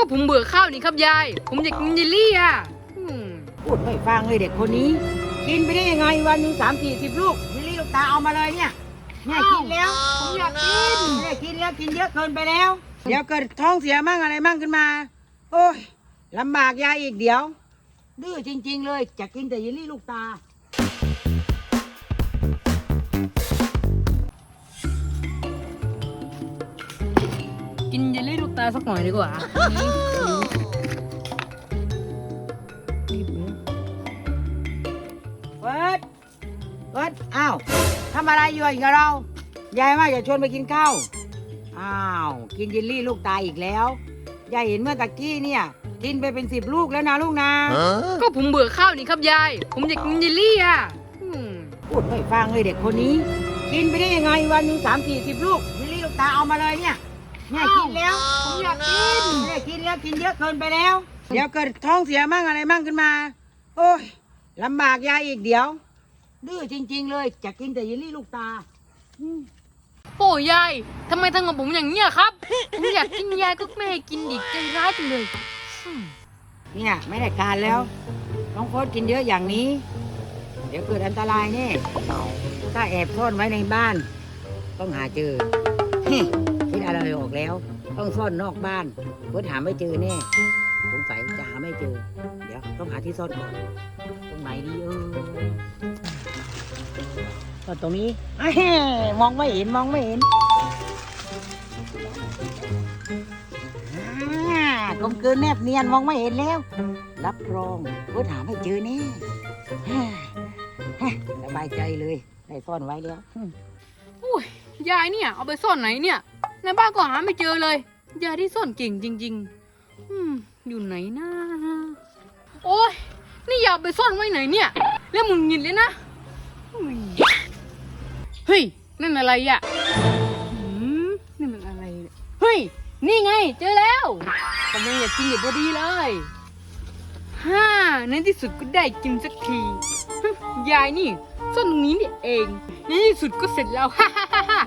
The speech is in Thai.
ก็ผมเบื่อข้าวนี่ครับยาย ผมอยากกินเยลลี่อะอืมพูดไม่ฟังเลยเด็กคนนี้ กินไปได้ยังไงวันหนึ่งสามสี่สิบลูกยิลลี่ลูกตาเอามาเลยเนี่ยเนี่ยกินแล้วผมอยากกินเนี่ยกินแล้วกินเยอะเกินไปแล้ว เดี๋ยวเกิดท้องเสียมั่งอะไรมั่งขึ้นมา โอ้ยลำบากยายอีกเดี๋ยว ดื้อจริง ๆ เลยจะกินแต่ยิลลี่ลูกตา กินเยลลี่ลูกตาสักหน่อยดีกว่าเฟิร์สเฟิร์สอ้าวทำอะไรอยู่อีกกับเรา ยายว่าจะชวนไปกินข้าว อ้าว กินยิลลี่ลูกตาอีกแล้ว ยายเห็นเมื่อตะกี้เนี่ย กินไปเป็นสิบลูกแล้วนะลูกนะ ก็ผมเบื่อข้าวนี่ครับยาย ผมอยากกินเยลลี่อะอืมพูดไม่ฟังเลยเด็กคนนี้ กินไปได้ยังไงวันหนึ่งสามสี่สิบลูกยิลลี่ลูกตาเอามาเลยเนี่ย เนี่ยกินแล้วผมอยากกินเนี่ยกินแล้วกินเยอะเกินไปแล้ว เดี๋ยวเกิดท้องเสียมั่งอะไรมั่งขึ้นมา โอ้ยลำบากยายอีกเดี๋ยว ดื้อจริง ๆ เลยจะกินแต่ยิลลี่ลูกตาอืมโอ้ยายทำไมทำกับผมอย่างเนี้ยครับ ผมอยากกินยายก็ไม่ให้กินดิใจร้ายจังเลยอืมเนี่ยไม่ได้การแล้วน้องโคตกินเยอะอย่างนี้ เดี๋ยวเกิดอันตรายแน่ถ้าแอบซ่อนไว้ในบ้าน ต้องหาเจอ คิดอะไรออกแล้ว ต้องซ่อนนอกบ้านเพื่อหาไม่เจอแน่สงสัยจะหาไม่เจอ เดี๋ยวต้องหาที่ซ่อนก่อนตรงไหนดีเออซ่อนตรงนี้มองไม่เห็นมองไม่เห็นกลมเกินแนบเนียนมองไม่เห็นแล้ว รับรองเพื่อหาไม่เจอแน่สบายใจเลยได้ซ่อนไว้แล้วอุ้ยยายเนี่ย เอาไปซ่อนไหนเนี่ย ในบ้านก็หาไม่เจอเลยยาที่ซ่อนเก่งจริงๆอืมอยู่ไหนนะโอ้ยนี่ยาไปซ่อนไว้ไหนเนี่ยแล้วมึงยินเลยนะเฮ้ยนั่นอะไรอะหืมนี่มันอะไรเนี่ยเฮ้ยนี่ไง เจอแล้วกำลังอยากกินอยู่พอดีเลยฮ่าในที่สุดก็ได้กินสักทียายนี่ซ่อนตรงนี้นี่เองในที่สุดก็เสร็จแล้วฮ่าฮ่าฮ่า